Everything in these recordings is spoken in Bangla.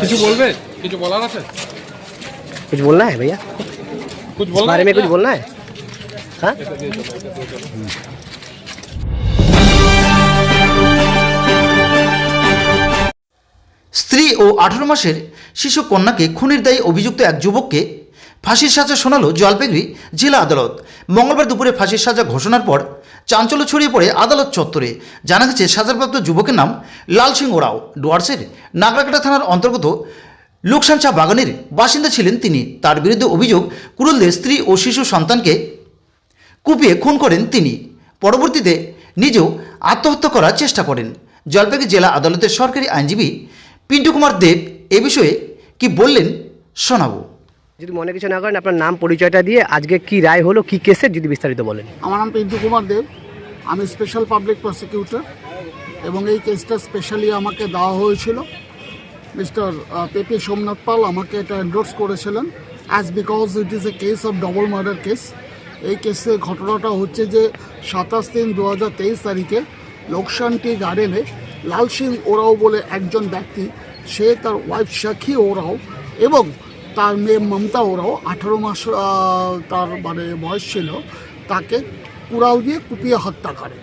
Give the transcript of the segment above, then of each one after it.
কিছু বলবে কিছু বলার আছে कुछ बोलना है भैया कुछ इस बोलना बारे है में कुछ क्या? बोलना है हाँ স্ত্রী ও আঠারো মাসের শিশু কন্যাকে খুনের দায়ী অভিযুক্ত এক যুবককে ফাঁসির সাজা শোনালো জলপাইগুড়ি জেলা আদালত। মঙ্গলবার দুপুরে ফাঁসির সাজা ঘোষণার পর চাঞ্চল্য ছড়িয়ে পড়ে আদালত চত্বরে। জানা গেছে সাজাপ্রাপ্ত যুবকের নাম লাল সিং ওরাও ডুয়ার্সের নাগরাকাটা থানার অন্তর্গত লোকসান চা বাগানের বাসিন্দা ছিলেন তিনি। তার বিরুদ্ধে অভিযোগ, কুরুলদের স্ত্রী ও শিশু সন্তানকে কুপিয়ে খুন করেন তিনি। পরবর্তীতে নিজেও আত্মহত্যা করার চেষ্টা করেন। জলপাইগুড়ি জেলা আদালতের সরকারি আইনজীবী পিন্টু কুমার দেব এ বিষয়ে কি বললেন শোনাবো। যদি মনে কিছু না করেন, আপনার নাম, পরিচয়টা দিয়ে আজকে কি রায় হলো, কি কেসের যদি বিস্তারিত বলেন। আমার নাম পিন্টু কুমার দেব। আমি স্পেশাল পাবলিক প্রসিকিউটর এবং এই কেসটা স্পেশালি আমাকে দেওয়া হয়েছিল। মিস্টার পেপি সোমনাথ পাল আমাকে এটা এন্ডোর্স করেছিলেন। As because it is a case of double murder case এই কেসে ঘটনাটা হচ্ছে যে সাতাশ তিন দু তারিখে লোকসানটি গার্ডেনে লাল সিং ওরাও বলে একজন ব্যক্তি, সে তার ওয়াইফ সাখী ওরাও এবং তার মেয়ে মমতা, ওরাও আঠারো মাস তার মানে বয়স ছিল, তাকে কুড়াল দিয়ে কুপিয়ে হত্যা করে।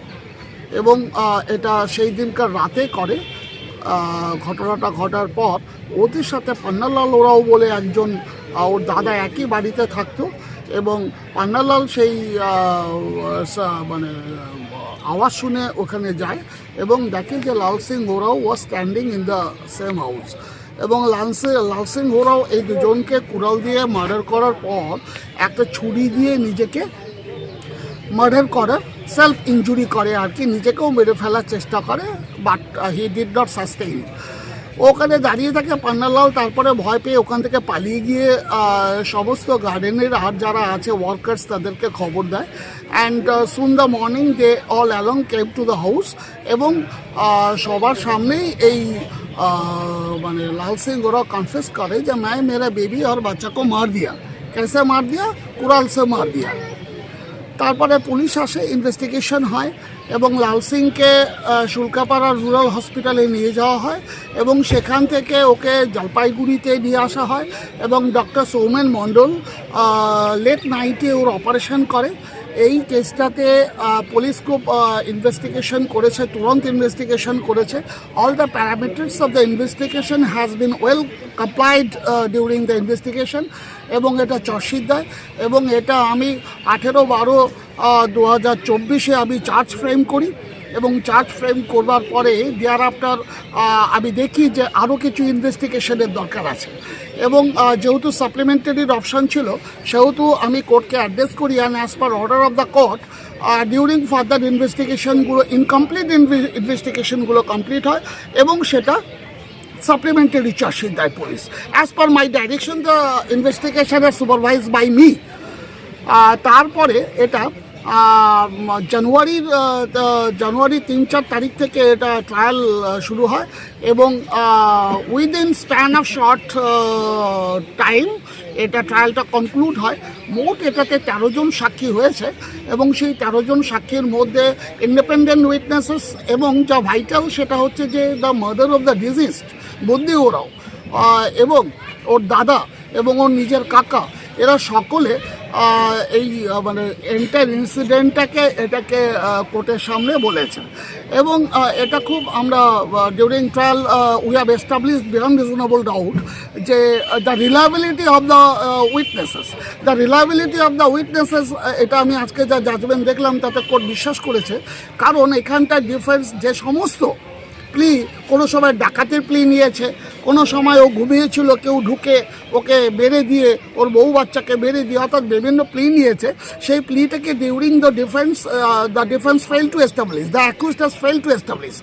এবং এটা সেই দিনকার রাতে করে। ঘটনাটা ঘটার পর ওদের সাথে পান্নালাল, ওরাও বলে একজন ওর দাদা একই বাড়িতে থাকতো। এবং পান্নালাল সেই মানে আওয়াজ শুনে ওখানে যায়। এবং দেখে যে Lal Singh, Oraon was standing in the same house এবং লালসে লাল সিং ওরাও এই দুজনকে কুড়াল দিয়ে মার্ডার করার পর একটা ছুরি দিয়ে নিজেকে মার্ডার করার সেলফ ইনজুরি করে আর কি। নিজেকেও মেরে ফেলার চেষ্টা করে but he did not sustain ওখানে দাঁড়িয়ে থাকে পান্নালাল, তারপরে ভয় পেয়ে ওখান থেকে পালিয়ে গিয়ে সমস্ত গার্ডেনের আর যারা আছে ওয়ার্কার্স তাদেরকে খবর দেয়। And soon the morning they all along came to the house এবং সবার সামনেই এই আহ, মানে লাল সিং ওরা কনফেস করে যে मैं मेरा बेबी और बच्चा को मार दिया कैसे मार दिया कुराल से मार दिया তারপরে পুলিশ আসে ইনভেস্টিগেশন হয় এবং লাল সিংকে আহ, শুল্কাপাড়া রুরাল হসপিটালে নিয়ে যাওয়া হয় এবং সেখান থেকে ওকে জলপাইগুড়িতে নিয়ে আসা হয় এবং ডক্টর সৌমেন মণ্ডল লেট নাইটে ওর অপারেশন করে এই কেসটাতে পুলিশ খুব ইনভেস্টিগেশন করেছে, তুরন্ত ইনভেস্টিগেশন করেছে। All the parameters of the investigation has been well complied during the investigation এবং এটা চর্ষিত দেয় এবং এটা আমি আঠেরো বারো দু হাজার চব্বিশে আমি চার্জ ফ্রেম করি। এবং চার্জ ফ্রেম করবার পরে দেয়ার আফটার আমি দেখি যে আরও কিছু ইনভেস্টিগেশনের দরকার আছে এবং যেহেতু সাপ্লিমেন্টারির অপশান ছিল সেহেতু আমি কোর্টকে অ্যাড্রেস করি and as per order of the court during further ইনভেস্টিগেশনগুলো incomplete ইনভেস্টিগেশনগুলো কমপ্লিট হয় এবং সেটা supplementary charge sheet by police. As per my direction, the supervised by me. তারপরে এটা জানুয়ারির জানুয়ারি তিন চার তারিখ থেকে এটা ট্রায়াল শুরু হয় এবং within span of short time এটা ট্রায়ালটা কনক্লুড হয়। মোট এটাতে তেরো জন সাক্ষী হয়েছে এবং সেই তেরো জন সাক্ষীর মধ্যে ইন্ডিপেন্ডেন্ট উইটনেসেস এবং যা ভাইটাল সেটা হচ্ছে যে the mother of the deceased Buddhi Oraon এবং ওর দাদা এবং ওর নিজের কাকা, এরা সকলে এই মানে এন্টার ইনসিডেন্টটাকে এটাকে কোর্টের সামনে বলেছে। এবং এটা খুব আমরা during trial we have establish beyond reasonable doubt যে the reliability of the witnesses the reliability of the witnesses এটা আমি আজকে যা জাজমেন্ট দেখলাম, তাতে কোর্ট বিশ্বাস করেছে। কারণ এখানটার ডিফেন্স যে সমস্ত প্লি, কোনো সময় ডাকাতের প্লি নিয়েছে, কোনো সময় ও ঘুমিয়েছিল, কেউ ঢুকে ওকে বেড়ে দিয়ে, ওর বউ বাচ্চাকে বেড়ে দিয়ে, অর্থাৎ বিভিন্ন প্লি নিয়েছে, সেই প্লিটাকে during the defence the defence fail to establish the accused has fail to establish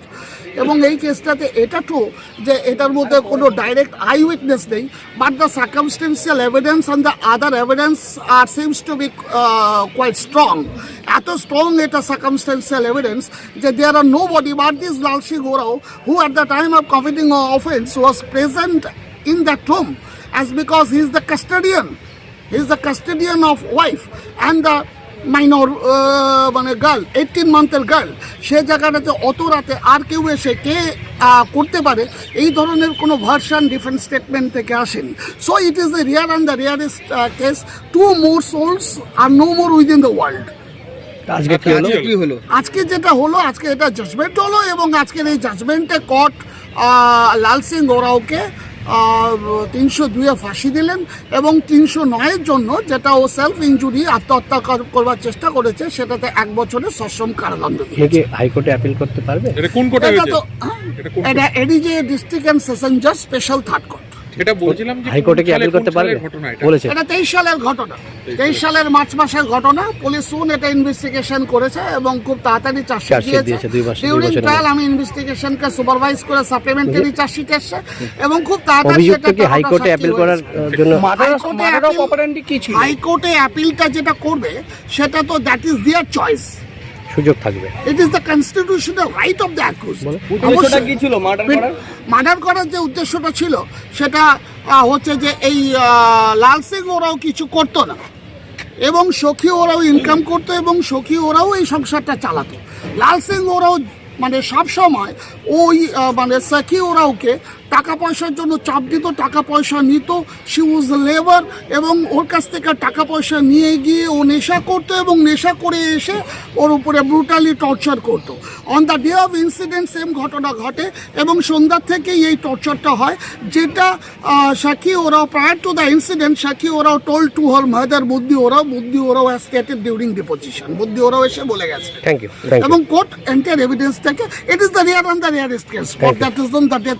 এবং এই কেসটাতে এটা ট্রু যে এটার মধ্যে কোনো ডাইরেক্ট আই উইটনেস নেই but the circumstantial evidence and the other evidence are seems to be quite strong এত স্ট্রং এটা সার্কামস্টেন্সিয়াল এভিডেন্স যে there are nobody but this Lal Singh Oraon who at the time of committing offence was present in that room, as because he is the custodian. He is the custodian of wife and the minor মানে গার্ল এইটিন মান্থের গার্ল সে জায়গাটাতে অত রাতে আর কেউ এসে কে করতে পারে এই ধরনের কোনো ভার্সন ডিফেন্স স্টেটমেন্ট থেকে আসেনি। So it is the rare and the rarest case to more souls are no more within the world আজকে যেটা হলো আজকে এটা জাজমেন্ট হলো এবং আজকের এই জাজমেন্টে কোর্ট লাল সিং ওরাওকে তিনশো দুয়ে ফাঁসি দিলেন এবং তিনশো নয়ের জন্য যেটা ও সেলফ ইঞ্জুরি আত্মহত্যা করবার চেষ্টা করেছে সেটাতে এক বছরের সশ্রম কারাদণ্ড দিয়েছে। হাইকোর্টে অ্যাপিল করতে পারবে? এটা কোন কোর্টে এটা তো হ্যাঁ, এটা এটা এডিজে ডিস্ট্রিক্ট অ্যান্ড সেশন জাজ স্পেশাল থার্ড কোর্ট এটা বলছিলাম যে হাইকোর্টে কি অ্যাপিল করতে পারবে? ঘটনা এটা? বলেছে। এটা তেইশ সালের ঘটনা। তেইশ সালের মার্চ মাসের ঘটনা। পুলিশ শুন এটা ইনভেস্টিগেশন করেছে এবং খুব তাড়াতাড়ি চার্জশিট দিয়েছে। দিয়েছে, দুই মাস- দুই ডিউরিং ট্রায়াল আমি ইনভেস্টিগেশনকে সুপারভাইজ করে সাপ্লিমেন্টারি চার্জশিট এসছে এবং খুব তাড়াতাড়ি সেটা কি হাইকোর্টে হয়েছে। করার জন্য হাইকোর্টে appeal- হাইকোর্টে অ্যাপিলটা যেটা করবে সেটা তো দ্যাট ইজ দেয়ার চয়েস সুযোগ থাকবে। It is the constitutional right of the accused কি ছিল মার্ডার করার? মার্ডার করার যে উদ্দেশ্যটা ছিল সেটা হচ্ছে যে এই লাল সিং ওরাও কিছু করতো না। এবং সখী ওরাও ইনকাম করতো এবং সখী ওরাও এই সংসারটা চালাতো। লাল সিং ওরাও মানে সব সময় ওই মানে সখী ওরাওকে টাকা পয়সার জন্য চাপ দিত টাকা পয়সা নিত শি ওয়াজ লেবার এবং ওর কাছ থেকে টাকা পয়সা নিয়ে গিয়ে ও নেশা করতো এবং নেশা করে এসে ওর উপরে ব্রুটালি টর্চার করতো। On the day of incident same ঘটনা ঘটে এবং সন্ধ্যার থেকেই এই টর্চারটা হয় যেটা সাক্ষী ওরাও প্রায়ার টু দ্য ইনসিডেন্ট সাক্ষী ওরাও টোল টু হর মাদার বুদ্ধি ওরাও বুদ্ধি ওরাও হ্যাজ স্টেটেড ডিউরিং ডিপোজিশন বুদ্ধি ওরাও এসে বলে গেছে। থ্যাংক ইউ এবং কোর্ট এন্টার এভিডেন্স থেকে it is the rare and the rarest case for that reason the death